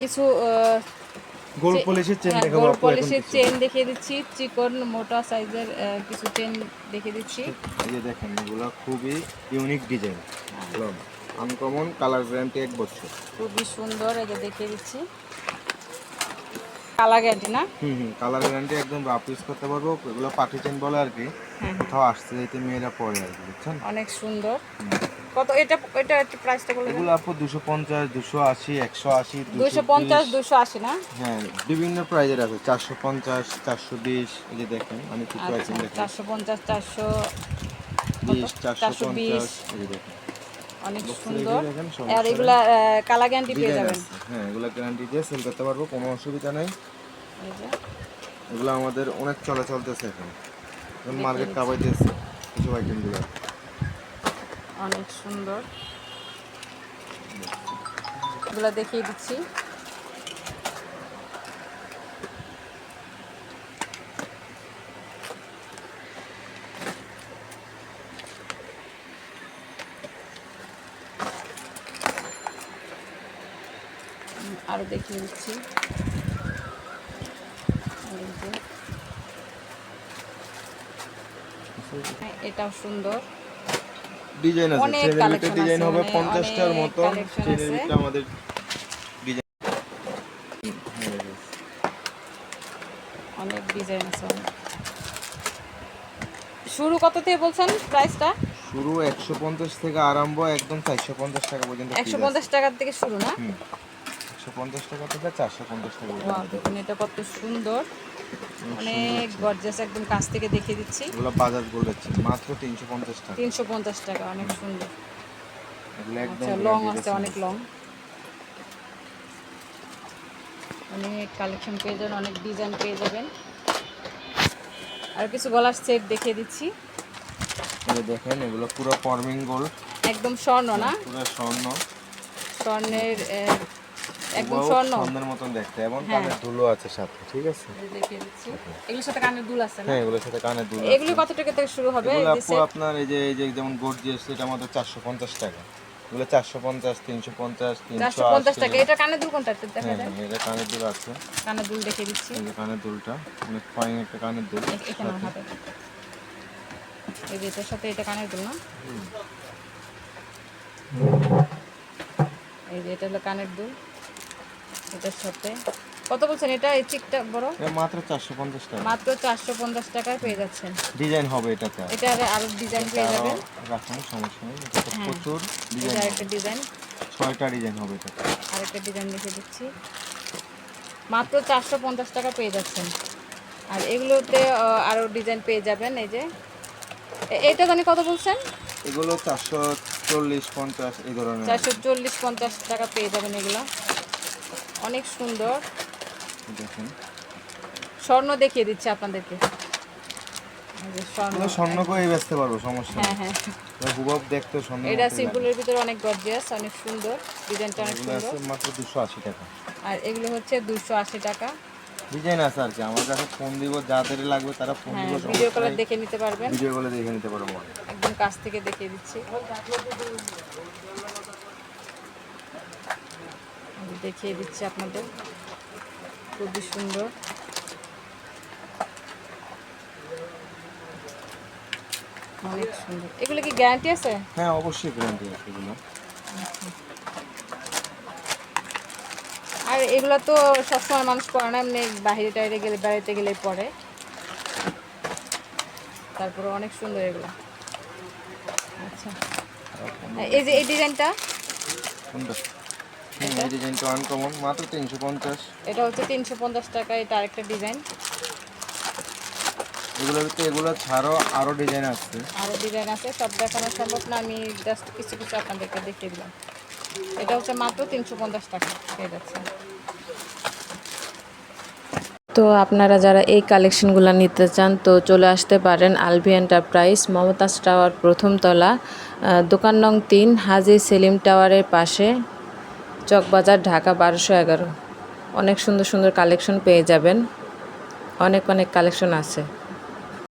কিছু আহ, গোল পলিশের চেন হ্যাঁ, দেখাবো গোল পলিশের চেন দেখিয়ে দিচ্ছি। চিকন মোটা সাইজের কিছু চেন দেখিয়ে দিচ্ছি। এই যে দেখেন এগুলো খুবই unique design. Uncommon colour guarantee এক বছর। খুবই সুন্দর এই যে দেখিয়ে দিচ্ছি। কালার গ্যারান্টি না? হুম হুম কালার গ্যারান্টি একদম রাফ ইউজ করতে পারব। এগুলো পার্টি চেন বলে আর কি। হ্যাঁ। কোথাও আসছে যেতে মেয়েরা পরে আর কি বুঝছেন? অনেক সুন্দর। কত? এটা এটা প্রাইসটা বলে এগুলো আপু দুশো পঞ্চাশ দুশো আশি একশো আশি দুশো পঞ্চাশ দুশো আশি না? হ্যাঁ বিভিন্ন প্রাইজের আছে। চারশো পঞ্চাশ চারশো বিশ এই যে দেখেন অনেক কিছু আচ্ছা দেখেন। চারশো পঞ্চাশ চারশো বিশ চারশো 420 পঞ্চাশ এই যে দেখেন। অনেক সুন্দর। আর এগুলা কালার গ্যারান্টি পেয়ে যাবেন। আছে। হ্যাঁ এগুলো গ্যারান্টি দিয়ে সেল করতে পারব কোনো অসুবিধা নেই। এই যে। এগুলো আমাদের অনেক চলা চলতেছে এখন। মার্কেট কাবাই দিয়েছে কিছু আইটেমগুলো অনেক সুন্দর। এগুলো দেখিয়ে দিচ্ছি। আরও দেখিয়ে দিচ্ছি। হ্যাঁ, এটাও সুন্দর। ডিজাইন আছে collection ডিজাইন হবে মানে পঞ্চাশটার অনেক মতো collection চেনের ভিতরে আমাদের ডিজাইন অনেক ডিজাইন আছে শুরু কত থেকে বলছেন প্রাইসটা শুরু একশো পঞ্চাশ থেকে আরম্ভ একদম চারশো পঞ্চাশ টাকা পর্যন্ত একশো পঞ্চাশ টাকার থেকে শুরু না? একশো পঞ্চাশ টাকা থেকে চারশো পঞ্চাশ টাকা দেখুন এটা কত সুন্দর। অনেক গর্জাস একদম কাছ থেকে দেখিয়ে দিচ্ছি। এগুলো বাজাজ গোল্ডের চেন মাত্র তিনশো পঞ্চাশ টাকা। তিনশো পঞ্চাশ টাকা অনেক সুন্দর। আচ্ছা লং আছে আছে। অনেক লং অনেক কালেকশন পেয়ে যাবেন অনেক ডিজাইন পেয়ে যাবেন। আর কিছু গলার সেট দেখিয়ে দিচ্ছি। দেখেন এগুলো পুরো ফর্মিং গোল্ড একদম স্বর্ণ না? পুরো স্বর্ণ। স্বর্ণের একদম স্বর্ণ। স্বর্ণের মতন দেখতে এবং হ্যাঁ। কানের দুলো আছে সাথে ঠিক আছে? এগুলোর সাথে কানের দুল আছে হ্যাঁ এগুলোর সাথে কানের দুলো এগুলি কত টাকা থেকে শুরু হবে? এগুলো আপু আপনার এই যে এই যে যেমন গর্জিয়াস এটা আমাদের চারশো পঞ্চাশ টাকা। এগুলো চারশো পঞ্চাশ তিনশো পঞ্চাশ তিনশো চারশো পঞ্চাশ টাকা। এটা কানের দুল কোনটা? দেখা হ্যাঁ যায় হ্যাঁ এটা কানের দুল আছে। কানের দুল দেখিয়ে দিচ্ছি। এই যে কানের দুলটা অনেক ফাইন একটা কানের দুল। এখানে হাতে এই যে এটার সাথে এটা কানের দুল না? এই যে এটা হলো কানের দুল। এটার সাথে। কত বলছেন এটা? এই চিকটা বড়? এটা মাত্র চারশো পঞ্চাশ টাকা। মাত্র চারশো পঞ্চাশ টাকায় পেয়ে যাচ্ছেন। ডিজাইন হবে এটাতে। এটা আরও ডিজাইন পেয়ে যাবেন। রাখুন সমস্যা নেই। এটাতে হ্যাঁ। প্রচুর এটা ডিজাইন আরেকটা ডিজাইন। ছয়টা ডিজাইন হবে এটাতে। আরেকটা ডিজাইন দেখে দিচ্ছি। মাত্র চারশো পঞ্চাশ টাকা পেয়ে যাচ্ছেন। আর এগুলোতে আরও ডিজাইন পেয়ে যাবেন এই যে। এটা জানি কত বলছেন? এগুলো চারশো চল্লিশ পঞ্চাশ এই ধরনের। চারশো চল্লিশ পঞ্চাশ টাকা পেয়ে যাবেন এগুলো। অনেক সুন্দর। দেখেন। স্বর্ণ দেখিয়ে দিচ্ছি আপনাদেরকে। স্বর্ণ। করে বেচতে পারব সমস্যা হ্যাঁ হ্যাঁ। দেখতে স্বর্ণ এটা সিম্পলের ভিতরে অনেক গর্জিয়াস অনেক সুন্দর। ডিজাইনটা অনেক সুন্দর। মাত্র টাকা। আর এগুলো হচ্ছে দুশো আশি টাকা। ডিজাইন আছে আর কি। আমার কাছে ফোন দিব যাদের লাগবে তারা ফোন হ্যাঁ দিব ভিডিও কলার দেখে নিতে পারবেন। ভিডিও গুলো দেখে নিতে পারব। একদম কাছ থেকে দেখিয়ে দিচ্ছি। দেখিয়ে দিচ্ছি আপনাদের। খুবই সুন্দর। অনেক সুন্দর। এগুলো কি গ্যারান্টি আছে? হ্যাঁ অবশ্যই গ্যারান্টি আছে এগুলো। আর এগুলো তো সবসময় মানুষ পরে না এমনি বাইরে টাইরে গেলে বেড়াতে গেলে পরে। তারপরে অনেক সুন্দর এগুলো। আচ্ছা। এই যে এই ডিজাইনটা? হুম, এই ডিজাইনটা আনকমন মাত্র তিনশো পঞ্চাশ। এটা হচ্ছে তিনশো পঞ্চাশ টাকা এটা আরেকটা ডিজাইন। এগুলোর ভিতরে এগুলো ছাড়াও আরও ডিজাইন আছে। আরও ডিজাইন আছে সব দেখানো সম্ভব না আমি জাস্ট কিছু কিছু আপনাদেরকে দেখিয়ে দিলাম। এটা হচ্ছে মাত্র তিনশো পঞ্চাশ টাকা পেয়ে যাচ্ছে তো আপনারা যারা এই কালেকশনগুলো নিতে চান তো চলে আসতে পারেন আলভি এন্টারপ্রাইজ মমতাজ টাওয়ার প্রথম তলা দোকান নং তিন হাজি সেলিম টাওয়ারের পাশে। চকবাজার ঢাকা বারোশো এগারো। অনেক সুন্দর সুন্দর কালেকশন পেয়ে যাবেন। অনেক অনেক কালেকশন আছে।